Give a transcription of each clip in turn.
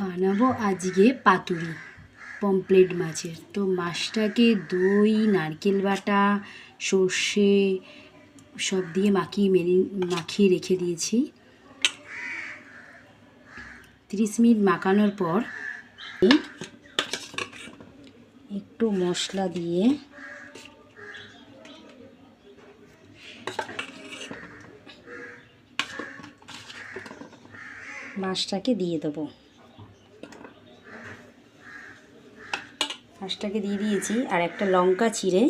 বানাবো আজকে পাতুরি পমপ্লেট মাছের। তো মাছটাকে দই, নারকেল বাটা, সর্ষে সব দিয়ে মাখিয়ে মেরে মাখিয়ে রেখে দিয়েছি। তিরিশ মিনিট মাখানোর পর একটু মশলা দিয়ে মাছটাকে দিয়ে দেবো। মাছটাকে দিয়ে দিয়েছি আর একটা লঙ্কা চিড়ে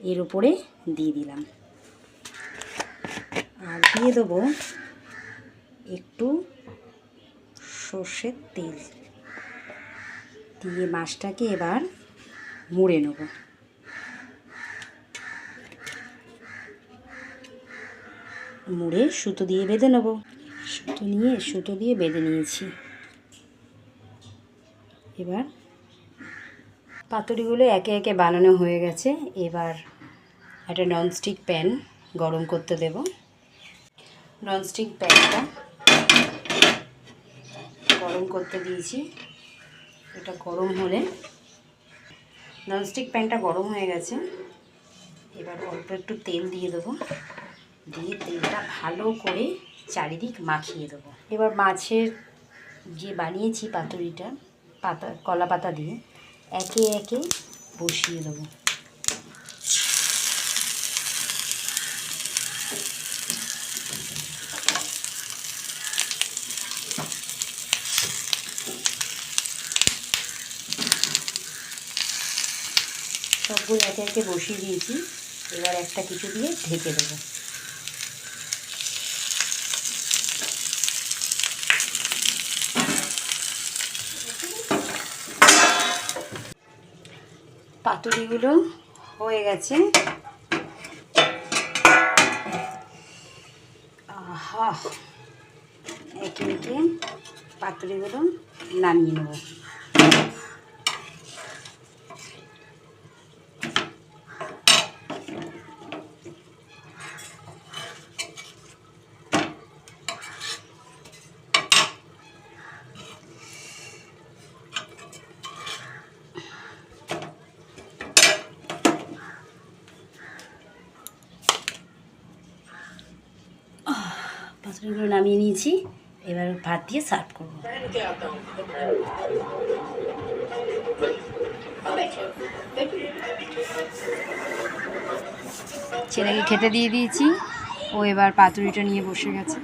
এর উপরে দিয়ে দিলাম। আর দিয়ে দেবো একটু সর্ষের তেল। দিয়ে মাছটাকে এবার মুড়ে নেব। মুড়ে সুতো দিয়ে বেঁধে নেব। সুতো নিয়ে সুতো দিয়ে বেঁধে নিয়েছি। এবার পাতুরিগুলো একে একে বানানো হয়ে গেছে। এবার একটা ননস্টিক প্যান গরম করতে দেব। ননস্টিক প্যানটা গরম করতে দিয়েছি। এটা গরম হলে ননস্টিক প্যানটা গরম হয়ে গেছে। এবার অল্প একটু তেল দিয়ে দেবো। দিয়ে তেলটা ভালো করে চারিদিক মাখিয়ে দেবো। এবার মাছের যে বানিয়েছি পাতুরিটা, পাতা, কলা পাতা দিয়ে একে একে বসিয়ে দেবো। সবগুলো একে একে বসিয়ে দিয়েছি। এবার একটা কিছু দিয়ে ঢেকে দেবো। পাতুরিগুলো হয়ে গেছে। এক মিনিটে পাতুরিগুলো নামিয়ে নেব। পাতুরিগুলো নামিয়ে নিয়েছি। এবার ভাত দিয়ে সার্ভ করব। ছেলেকে খেতে দিয়ে দিয়েছি। ও এবার পাতুরিটা নিয়ে বসে গেছে।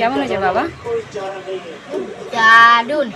কেমন হয়েছে বাবা? দারুণ।